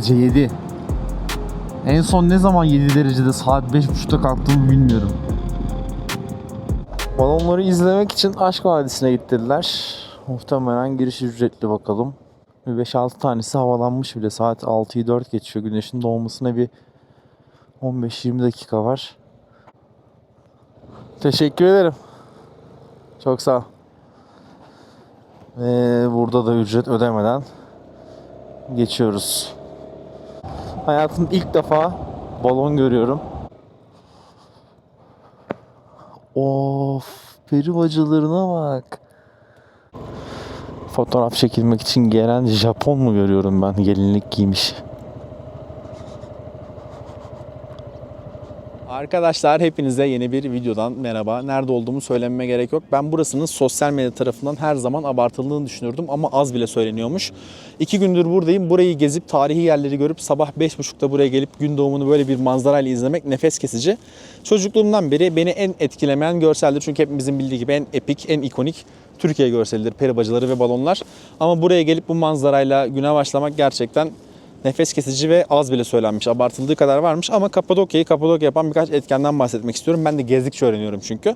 7 derece 7. En son ne zaman 7 derecede saat 5.30'da kalktığımı bilmiyorum. Balonları izlemek için Aşk Vadisi'ne gittiler. Muhtemelen giriş ücretli bakalım. Bir 5-6 tanesi havalanmış bile. Saat 6'yı 4 geçiyor. Güneşin doğmasına bir 15-20 dakika var. Teşekkür ederim. Çok sağ ol. Ve burada da ücret ödemeden geçiyoruz. Hayatımda ilk defa balon görüyorum. Of, peri bacalarına bak. Fotoğraf çekilmek için gelen Japon mu görüyorum ben gelinlik giymiş. Arkadaşlar hepinize yeni bir videodan merhaba. Nerede olduğumu söylememe gerek yok. Ben burasının sosyal medya tarafından her zaman abartıldığını düşünürdüm ama az bile söyleniyormuş. İki gündür buradayım. Burayı gezip tarihi yerleri görüp sabah 5.30'da buraya gelip gün doğumunu böyle bir manzarayla izlemek nefes kesici. Çocukluğumdan beri beni en etkilemeyen görseldir. Çünkü hepimizin bildiği gibi en epik, en ikonik Türkiye görselidir. Peri bacaları ve balonlar. Ama buraya gelip bu manzarayla güne başlamak gerçekten nefes kesici ve az bile söylenmiş. Abartıldığı kadar varmış ama Kapadokya'yı Kapadokya yapan birkaç etkenden bahsetmek istiyorum. Ben de gezdikçe öğreniyorum çünkü.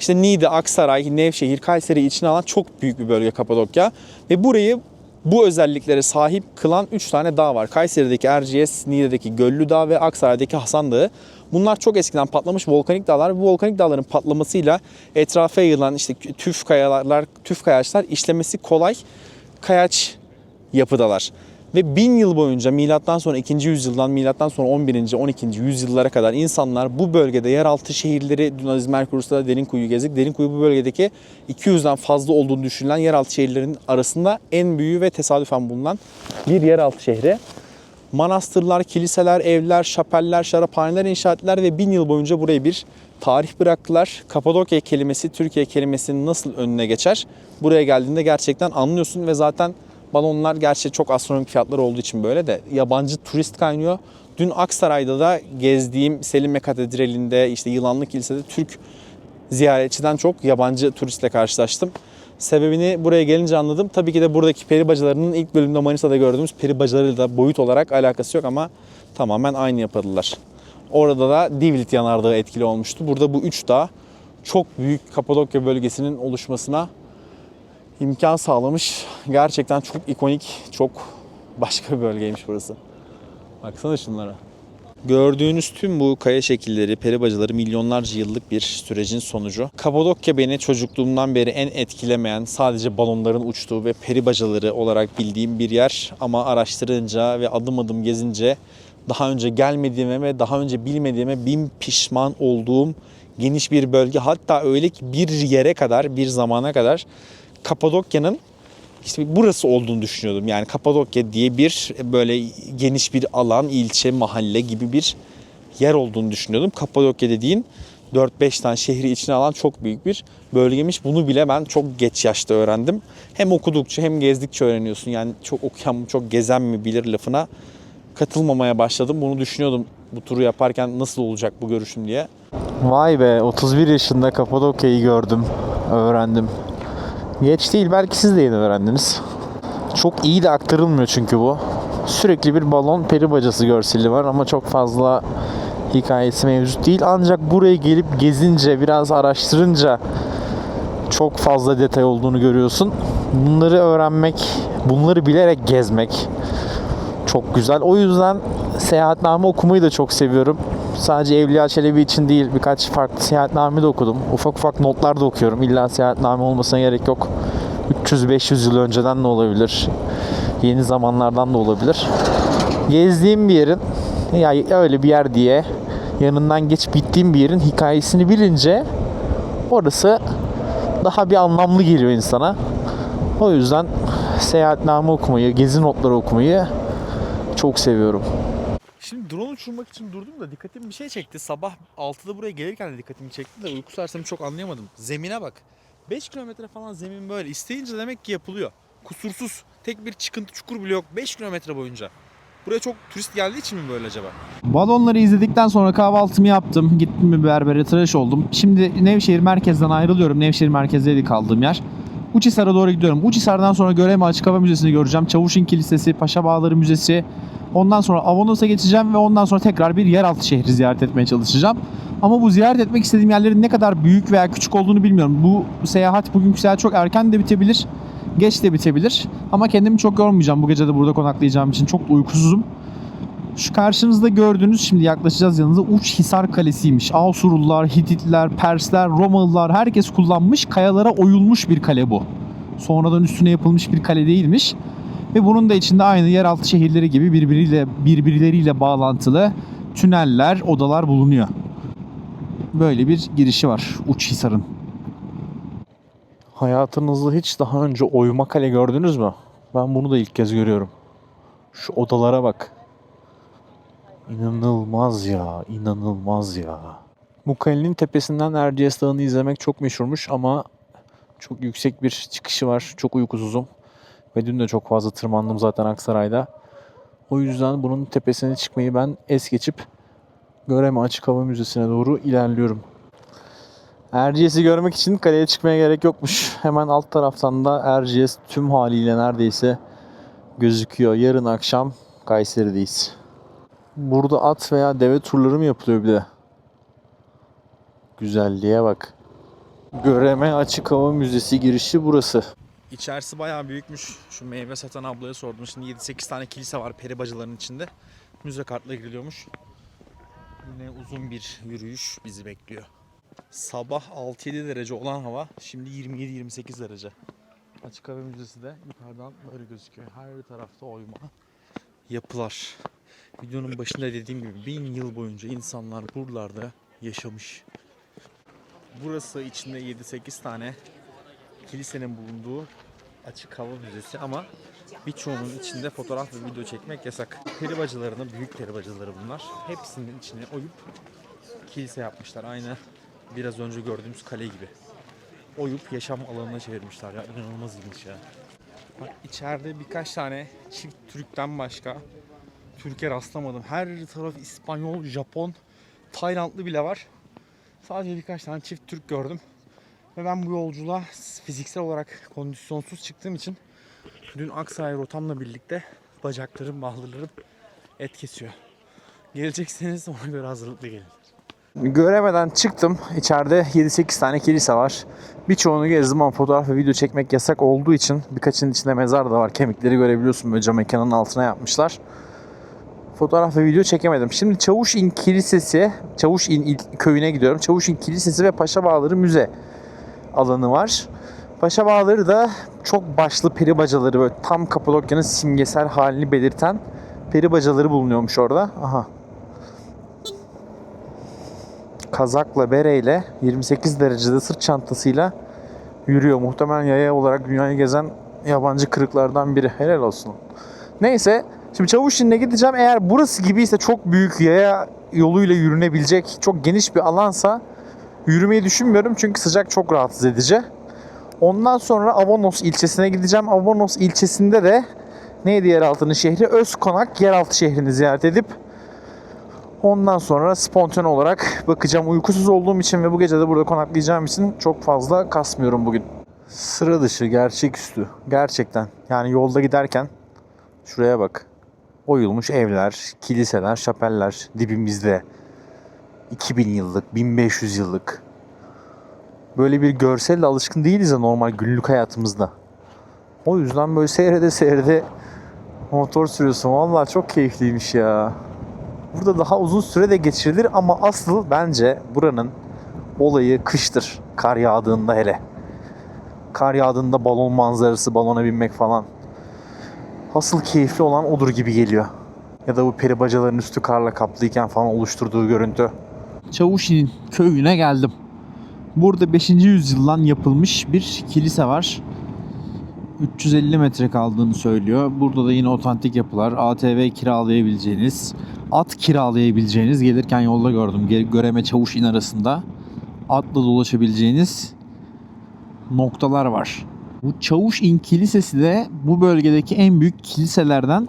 İşte Niğde, Aksaray, Nevşehir, Kayseri içine alan çok büyük bir bölge Kapadokya. Ve burayı bu özelliklere sahip kılan 3 tane dağ var. Kayseri'deki Erciyes, Niğde'deki Göllü Dağ ve Aksaray'daki Hasan Dağı. Bunlar çok eskiden patlamış volkanik dağlar. Bu volkanik dağların patlamasıyla etrafa yayılan işte tüf kayalar, tüf kayaçlar işlemesi kolay kayaç yapıdalar. Ve bin yıl boyunca milattan sonra 2. yüzyıldan milattan sonra 11. 12. yüzyıllara kadar insanlar bu bölgede yeraltı şehirleri dün Aziz Merkurus'ta Derinkuyu'yu gezdik. Derinkuyu bu bölgedeki 200'den fazla olduğunu düşünülen yeraltı şehirlerin arasında en büyüğü ve tesadüfen bulunan bir yeraltı şehri. Manastırlar, kiliseler, evler, şapeller, şaraphaneler inşa ettiler ve bin yıl boyunca buraya bir tarih bıraktılar. Kapadokya kelimesi Türkiye kelimesinin nasıl önüne geçer? Buraya geldiğinde gerçekten anlıyorsun ve zaten balonlar gerçi çok astronomik fiyatlar olduğu için böyle de yabancı turist kaynıyor. Dün Aksaray'da da gezdiğim Selime Katedrali'nde işte Yılanlı Kilise'de Türk ziyaretçiden çok yabancı turistle karşılaştım. Sebebini buraya gelince anladım. Tabii ki de buradaki peri bacalarının ilk bölümde Manisa'da gördüğümüz peri bacalarıyla da boyut olarak alakası yok ama tamamen aynı yapıdalar. Orada da Divrit yanardağı etkili olmuştu. Burada bu üç dağ çok büyük Kapadokya bölgesinin oluşmasına imkan sağlamış. Gerçekten çok ikonik, çok başka bir bölgeymiş burası. Baksana şunlara. Gördüğünüz tüm bu kaya şekilleri, peri bacaları milyonlarca yıllık bir sürecin sonucu. Kapadokya beni çocukluğumdan beri en etkilemeyen, sadece balonların uçtuğu ve peri bacaları olarak bildiğim bir yer. Ama araştırınca ve adım adım gezince daha önce gelmediğime ve daha önce bilmediğime bin pişman olduğum geniş bir bölge. Hatta öyle ki bir yere kadar, bir zamana kadar Kapadokya'nın işte burası olduğunu düşünüyordum. Yani Kapadokya diye bir böyle geniş bir alan, ilçe, mahalle gibi bir yer olduğunu düşünüyordum. Kapadokya dediğin 4-5 tane şehri içine alan çok büyük bir bölgemiş. Bunu bile ben çok geç yaşta öğrendim. Hem okudukça hem gezdikçe öğreniyorsun. Yani çok okuyan mı çok gezen mi bilir lafına katılmamaya başladım. Bunu düşünüyordum bu turu yaparken nasıl olacak bu görüşüm diye. Vay be 31 yaşında Kapadokya'yı gördüm, öğrendim. Geç değil belki siz de yeni öğrendiniz. Çok iyi de aktarılmıyor çünkü bu. Sürekli bir balon peri bacası görseli var ama çok fazla hikayesi mevcut değil. Ancak buraya gelip gezince biraz araştırınca çok fazla detay olduğunu görüyorsun. Bunları öğrenmek, bunları bilerek gezmek çok güzel. O yüzden seyahatname okumayı da çok seviyorum. Sadece Evliya Çelebi için değil birkaç farklı seyahatname de okudum. Ufak ufak notlar da okuyorum. İlla seyahatname olmasına gerek yok. 300-500 yıl önceden de olabilir. Yeni zamanlardan da olabilir. Gezdiğim bir yerin ya öyle bir yer diye yanından geçip gittiğim bir yerin hikayesini bilince orası daha bir anlamlı geliyor insana. O yüzden seyahatname okumayı, gezi notları okumayı çok seviyorum. Şimdi drone uçurmak için durdum da dikkatimi bir şey çekti. Sabah 6'da buraya gelirken de dikkatimi çekti de uyku sersemi çok anlayamadım. Zemine bak. 5 kilometre falan zemin böyle. İsteyince demek ki yapılıyor. Kusursuz. Tek bir çıkıntı çukur bile yok 5 kilometre boyunca. Buraya çok turist geldiği için mi böyle acaba? Balonları izledikten sonra kahvaltımı yaptım. Gittim bir berbere tıraş oldum. Şimdi Nevşehir merkezden ayrılıyorum. Nevşehir merkezdeydi kaldığım yer. Uçhisar'a doğru gidiyorum. Uçhisar'dan sonra Göreme Açık Hava Müzesi'ni göreceğim. Çavuşin Kilisesi, Paşa Bağları Müzesi. Ondan sonra Avanos'a geçeceğim ve ondan sonra tekrar bir yeraltı şehri ziyaret etmeye çalışacağım. Ama bu ziyaret etmek istediğim yerlerin ne kadar büyük veya küçük olduğunu bilmiyorum. Bu seyahat, bugünkü seyahat çok erken de bitebilir, geç de bitebilir. Ama kendimi çok yormayacağım bu gece de burada konaklayacağım için. Çok uykusuzum. Şu karşınızda gördüğünüz şimdi yaklaşacağız yanınıza Uçhisar Kalesi'ymiş. Asurlular, Hititler, Persler, Romalılar herkes kullanmış kayalara oyulmuş bir kale bu. Sonradan üstüne yapılmış bir kale değilmiş. Ve bunun da içinde aynı yeraltı şehirleri gibi birbiriyle birbirleriyle bağlantılı tüneller, odalar bulunuyor. Böyle bir girişi var Uçhisar'ın. Hayatınızda hiç daha önce oyma kale gördünüz mü? Ben bunu da ilk kez görüyorum. Şu odalara bak. İnanılmaz ya, inanılmaz ya. Bu tepesinden Erciyes Dağı'nı izlemek çok meşhurmuş ama çok yüksek bir çıkışı var. Çok uykusuzum. Ve dün de çok fazla tırmandım zaten Aksaray'da. O yüzden bunun tepesine çıkmayı ben es geçip Göreme Açık Hava Müzesi'ne doğru ilerliyorum. Erciyes'i görmek için kaleye çıkmaya gerek yokmuş. Hemen alt taraftan da Erciyes tüm haliyle neredeyse gözüküyor. Yarın akşam Kayseri'deyiz. Burada at veya deve turları mı yapılıyor bir de? Güzelliğe bak. Göreme Açık Hava Müzesi girişi burası. İçerisi bayağı büyükmüş. Şu meyve satan ablaya sordum. Şimdi 7-8 tane kilise var peri bacıların içinde. Müze kartla giriliyormuş. Yine uzun bir yürüyüş bizi bekliyor. Sabah 6-7 derece olan hava şimdi 27-28 derece. Açık Hava Müzesi de yukarıdan böyle gözüküyor. Her tarafta oyma yapılar. Videonun başında dediğim gibi bin yıl boyunca insanlar buralarda yaşamış. Burası içinde 7-8 tane kilisenin bulunduğu açık hava müzesi ama birçoğunun içinde fotoğraf ve video çekmek yasak. Peri bacılarını, büyük peri bacıları bunlar. Hepsinin içine oyup kilise yapmışlar. Aynı biraz önce gördüğümüz kale gibi. Oyup yaşam alanına çevirmişler ya. inanılmaz ilginç ya. Bak içeride birkaç tane çift Türk'ten başka Türkiye rastlamadım. Her taraf İspanyol, Japon, Taylandlı bile var. Sadece birkaç tane çift Türk gördüm. Ve ben bu yolculuğa fiziksel olarak kondisyonsuz çıktığım için dün Aksaray rotamla birlikte bacaklarım, bahlılarım et kesiyor. Gelecekseniz ona göre hazırlıklı gelin. Göremeden çıktım. İçeride 7-8 tane kilise var. Birçoğunu gezdim ama fotoğraf ve video çekmek yasak olduğu için birkaçının içinde mezar da var. Kemikleri görebiliyorsun böyle cam mekanın altına yapmışlar. Fotoğraf ve video çekemedim. Şimdi Çavuşin Kilisesi, Çavuşin köyüne gidiyorum. Çavuşin Kilisesi ve Paşa Bağları Müze alanı var. Paşa Bağları da çok başlı peri bacaları böyle tam Kapadokya'nın simgesel halini belirten peri bacaları bulunuyormuş orada. Aha kazakla bereyle 28 derecede sırt çantasıyla yürüyor. Muhtemelen yaya olarak dünyayı gezen yabancı kırıklardan biri. Helal olsun. Neyse. Şimdi Çavuşin'e gideceğim. Eğer burası gibiyse çok büyük yaya yoluyla yürünebilecek çok geniş bir alansa yürümeyi düşünmüyorum. Çünkü sıcak çok rahatsız edici. Ondan sonra Avanos ilçesine gideceğim. Avanos ilçesinde de neydi yeraltının şehri? Özkonak yeraltı şehrini ziyaret edip Ondan sonra spontane olarak bakacağım. Uykusuz olduğum için ve bu gece de burada konaklayacağım için çok fazla kasmıyorum bugün. Sıra dışı, gerçeküstü. Gerçekten. Yani yolda giderken şuraya bak. Oyulmuş evler, kiliseler, şapeller dibimizde. 2000 yıllık, 1500 yıllık. Böyle bir görselle alışkın değiliz ya normal günlük hayatımızda. O yüzden böyle seyrede seyrede motor sürüyorsun. Vallahi çok keyifliymiş ya. Burada daha uzun süre de geçirilir ama asıl bence buranın olayı kıştır. Kar yağdığında hele. Kar yağdığında balon manzarası, balona binmek falan. Asıl keyifli olan odur gibi geliyor. Ya da bu peri bacaların üstü karla kaplıyken falan oluşturduğu görüntü. Çavuşin'in köyüne geldim. Burada 5. yüzyıldan yapılmış bir kilise var. 350 metre kaldığını söylüyor. Burada da yine otantik yapılar, ATV kiralayabileceğiniz, at kiralayabileceğiniz, gelirken yolda gördüm. Göreme Çavuşin arasında atla dolaşabileceğiniz noktalar var. Bu Çavuşin Kilisesi de bu bölgedeki en büyük kiliselerden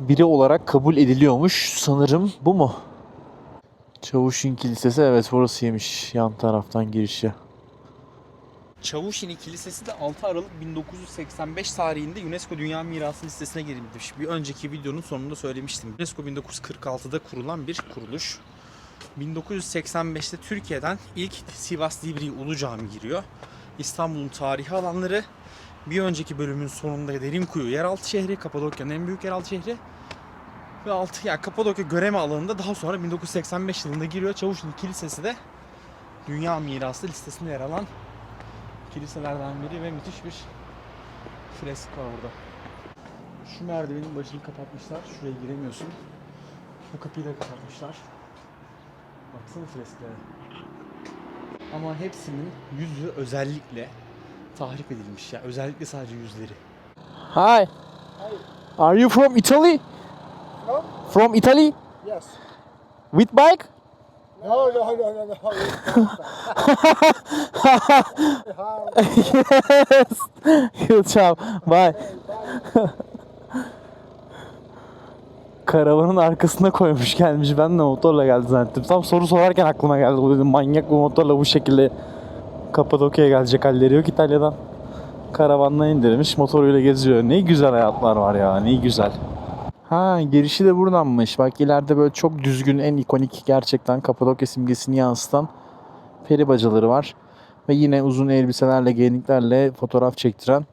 biri olarak kabul ediliyormuş. Sanırım bu mu? Çavuşin Kilisesi evet orasıymış yan taraftan girişi. Çavuşini Kilisesi de 6 Aralık 1985 tarihinde UNESCO Dünya Mirası listesine girilmiş. Bir önceki videonun sonunda söylemiştim. UNESCO 1946'da kurulan bir kuruluş. 1985'te Türkiye'den ilk Sivas Divriği Ulu Cami giriyor. İstanbul'un tarihi alanları. Bir önceki bölümün sonunda Derinkuyu yeraltı şehri, Kapadokya'nın en büyük yeraltı şehri. Ve altı yani Kapadokya Göreme alanında daha sonra 1985 yılında giriyor. Çavuşlu Kilisesi de Dünya Mirası listesinde yer alan kiliselerden biri ve müthiş bir fresk var burada. Şu merdivenin başını kapatmışlar. Şuraya giremiyorsun. Bu kapıyı da kapatmışlar. Baksana fresklere. Ama hepsinin yüzü özellikle tahrip edilmiş ya. Özellikle sadece yüzleri. Hi. Are you from Italy? From? From Italy? Yes. With bike? No, no, no, no, no. yes. Good job. Bye. Karavanın arkasına koymuş gelmiş. Ben de motorla geldi zannettim. Tam soru sorarken aklıma geldi. Bu dedim manyak bu motorla bu şekilde Kapadokya'ya gelecek halleri yok İtalya'dan. Karavanla indirmiş motoruyla geziyor. Ne güzel hayatlar var ya ne güzel. Ha girişi de buradanmış. Bak ileride böyle çok düzgün en ikonik gerçekten Kapadokya simgesini yansıtan peri bacaları var. Ve yine uzun elbiselerle, gelinliklerle fotoğraf çektiren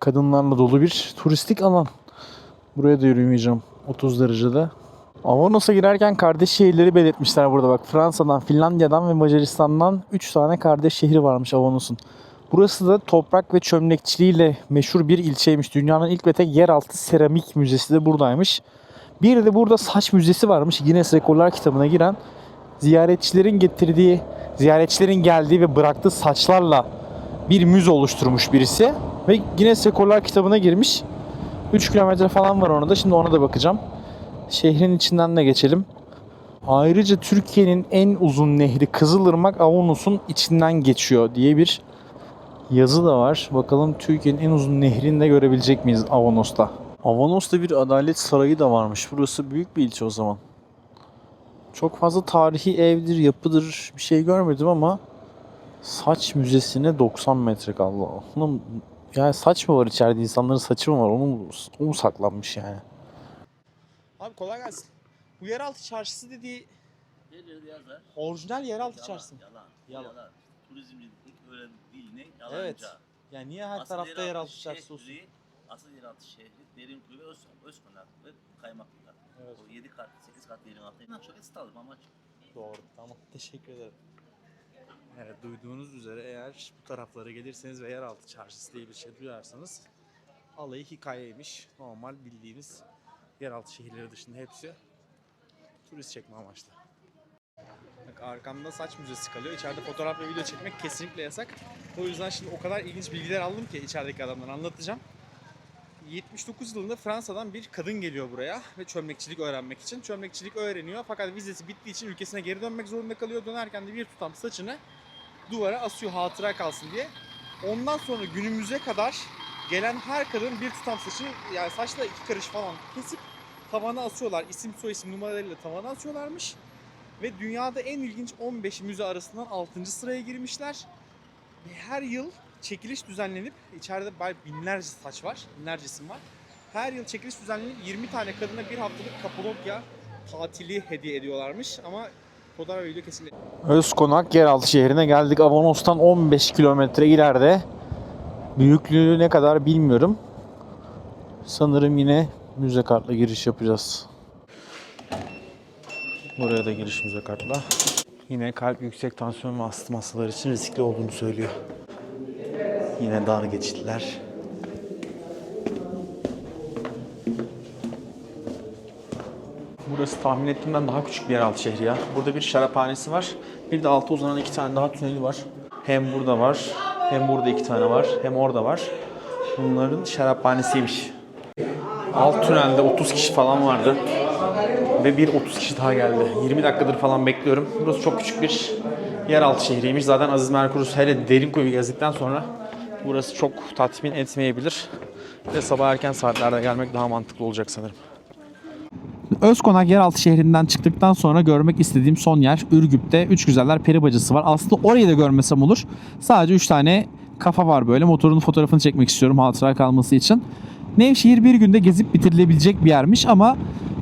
kadınlarla dolu bir turistik alan. Buraya da yürümeyeceğim 30 derecede. Avanos'a girerken kardeş şehirleri belirtmişler burada bak. Fransa'dan, Finlandiya'dan ve Macaristan'dan 3 tane kardeş şehri varmış Avanos'un. Burası da toprak ve çömlekçiliğiyle meşhur bir ilçeymiş. Dünyanın ilk ve tek yeraltı seramik müzesi de buradaymış. Bir de burada saç müzesi varmış. Guinness Rekorlar kitabına giren ziyaretçilerin getirdiği, ziyaretçilerin geldiği ve bıraktığı saçlarla bir müze oluşturmuş birisi. Ve Guinness Rekorlar kitabına girmiş. 3 kilometre falan var ona da. Şimdi ona da bakacağım. Şehrin içinden de geçelim. Ayrıca Türkiye'nin en uzun nehri Kızılırmak Avanos'un içinden geçiyor diye bir yazı da var. Bakalım Türkiye'nin en uzun nehrini de görebilecek miyiz Avanos'ta? Avanos'ta bir adalet sarayı da varmış. Burası büyük bir ilçe o zaman. Çok fazla tarihi evdir, yapıdır bir şey görmedim ama saç müzesine 90 metre kaldı. Oğlum, Yani saç mı var içeride? İnsanların saçı mı var? Onu, mu- o mu saklanmış yani? Abi kolay gelsin. Bu yeraltı çarşısı dediği Nerede yazar? orijinal yeraltı Yalan, çarşısı. yalan, Yalan. yalan. Değil ne? Yalancı. Evet. Yani niye her Asıl tarafta yeraltı yeraltı çarşısı olsun? şehri- Asıl yeraltı şehri Derinkuyu ve Öz, Özkonak ve Kaymaklı'da. Evet. O 7 kat, 8 kat yerin altında. Çok esit aldım ama Doğru. Tamam. Teşekkür ederim. Evet duyduğunuz üzere eğer bu taraflara gelirseniz ve yeraltı çarşısı diye bir şey duyarsanız alayı hikayeymiş. Normal bildiğiniz yeraltı şehirleri dışında hepsi turist çekme amaçlı. Bak arkamda saç müzesi kalıyor. İçeride fotoğraf ve video çekmek kesinlikle yasak. O yüzden şimdi o kadar ilginç bilgiler aldım ki içerideki adamdan anlatacağım. 79 yılında Fransa'dan bir kadın geliyor buraya ve çömlekçilik öğrenmek için. Çömlekçilik öğreniyor fakat vizesi bittiği için ülkesine geri dönmek zorunda kalıyor. Dönerken de bir tutam saçını duvara asıyor hatıra kalsın diye. Ondan sonra günümüze kadar gelen her kadın bir tutam saçını yani saçla iki karış falan kesip tavana asıyorlar. İsim soy isim numaralarıyla tavana asıyorlarmış. Ve dünyada en ilginç 15 müze arasından 6. sıraya girmişler. Ve her yıl çekiliş düzenlenip içeride binlerce saç var, binlerce isim var. Her yıl çekiliş düzenlenip 20 tane kadına bir haftalık Kapadokya tatili hediye ediyorlarmış ama ve video kesinlikle Özkonak yeraltı şehrine geldik. Avanos'tan 15 kilometre ileride. Büyüklüğü ne kadar bilmiyorum. Sanırım yine müze kartla giriş yapacağız. Buraya da giriş müze kartla. Yine kalp, yüksek tansiyon ve astım hastaları için riskli olduğunu söylüyor. Yine dar geçitler. Burası tahmin ettiğimden daha küçük bir yeraltı şehri ya. Burada bir şaraphanesi var. Bir de alta uzanan iki tane daha tüneli var. Hem burada var, hem burada iki tane var, hem orada var. Bunların şaraphanesiymiş. Alt tünelde 30 kişi falan vardı. Ve bir 30 kişi daha geldi. 20 dakikadır falan bekliyorum. Burası çok küçük bir yeraltı şehriymiş. Zaten Aziz Merkurus hele Derinkuyu gezdikten sonra burası çok tatmin etmeyebilir. Ve sabah erken saatlerde gelmek daha mantıklı olacak sanırım. Özkonak yeraltı şehrinden çıktıktan sonra görmek istediğim son yer Ürgüp'te Üç Güzeller Peri Bacası var. Aslında orayı da görmesem olur. Sadece 3 tane kafa var böyle. Motorun fotoğrafını çekmek istiyorum hatıra kalması için. Nevşehir bir günde gezip bitirilebilecek bir yermiş ama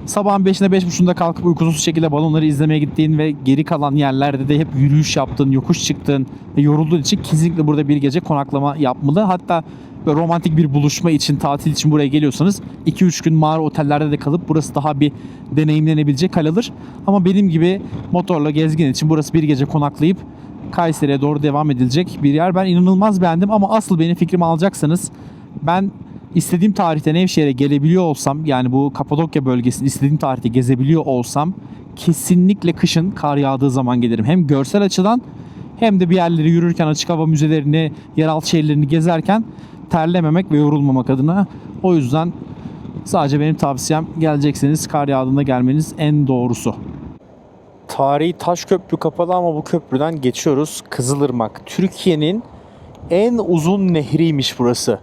sabahın 5'inde 5.30'da kalkıp uykusuz şekilde balonları izlemeye gittiğin ve geri kalan yerlerde de hep yürüyüş yaptığın, yokuş çıktığın ve yorulduğun için kesinlikle burada bir gece konaklama yapmalı. Hatta böyle romantik bir buluşma için, tatil için buraya geliyorsanız 2-3 gün mağara otellerde de kalıp burası daha bir deneyimlenebilecek hal alır. Ama benim gibi motorla gezgin için burası bir gece konaklayıp Kayseri'ye doğru devam edilecek bir yer. Ben inanılmaz beğendim ama asıl benim fikrimi alacaksanız ben istediğim tarihte Nevşehir'e gelebiliyor olsam yani bu Kapadokya bölgesini istediğim tarihte gezebiliyor olsam kesinlikle kışın kar yağdığı zaman gelirim. Hem görsel açıdan hem de bir yerleri yürürken açık hava müzelerini, yeraltı şehirlerini gezerken terlememek ve yorulmamak adına. O yüzden sadece benim tavsiyem gelecekseniz kar yağdığında gelmeniz en doğrusu. Tarihi taş köprü kapalı ama bu köprüden geçiyoruz. Kızılırmak. Türkiye'nin en uzun nehriymiş burası.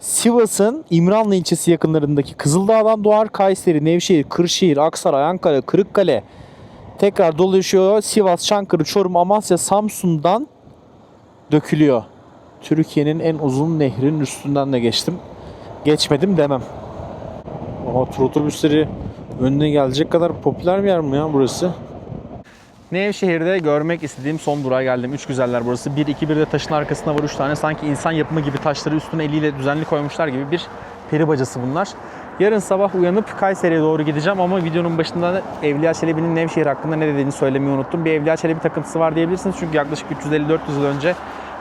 Sivas'ın İmranlı ilçesi yakınlarındaki Kızıldağ'dan doğar Kayseri, Nevşehir, Kırşehir, Aksaray, Ankara, Kırıkkale tekrar dolaşıyor. Sivas, Çankırı, Çorum, Amasya, Samsun'dan dökülüyor. Türkiye'nin en uzun nehrinin üstünden de geçtim. Geçmedim demem. Ama tur otobüsleri önüne gelecek kadar popüler bir yer mi ya burası? Nevşehir'de görmek istediğim son durağa geldim. Üç güzeller burası. 1 2 1 de taşın arkasında var 3 tane. Sanki insan yapımı gibi taşları üstüne eliyle düzenli koymuşlar gibi bir peri bacası bunlar. Yarın sabah uyanıp Kayseri'ye doğru gideceğim ama videonun başında da Evliya Çelebi'nin Nevşehir hakkında ne dediğini söylemeyi unuttum. Bir Evliya Çelebi takıntısı var diyebilirsiniz çünkü yaklaşık 350-400 yıl önce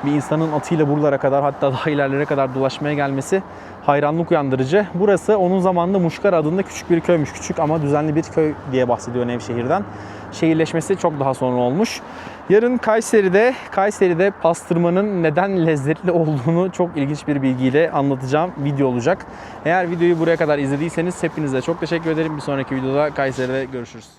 bir insanın atıyla buralara kadar hatta daha ilerlere kadar dolaşmaya gelmesi hayranlık uyandırıcı. Burası onun zamanında Muşkar adında küçük bir köymüş. Küçük ama düzenli bir köy diye bahsediyor Nevşehir'den. Şehirleşmesi çok daha sonra olmuş. Yarın Kayseri'de Kayseri'de pastırmanın neden lezzetli olduğunu çok ilginç bir bilgiyle anlatacağım video olacak. Eğer videoyu buraya kadar izlediyseniz hepinize çok teşekkür ederim. Bir sonraki videoda Kayseri'de görüşürüz.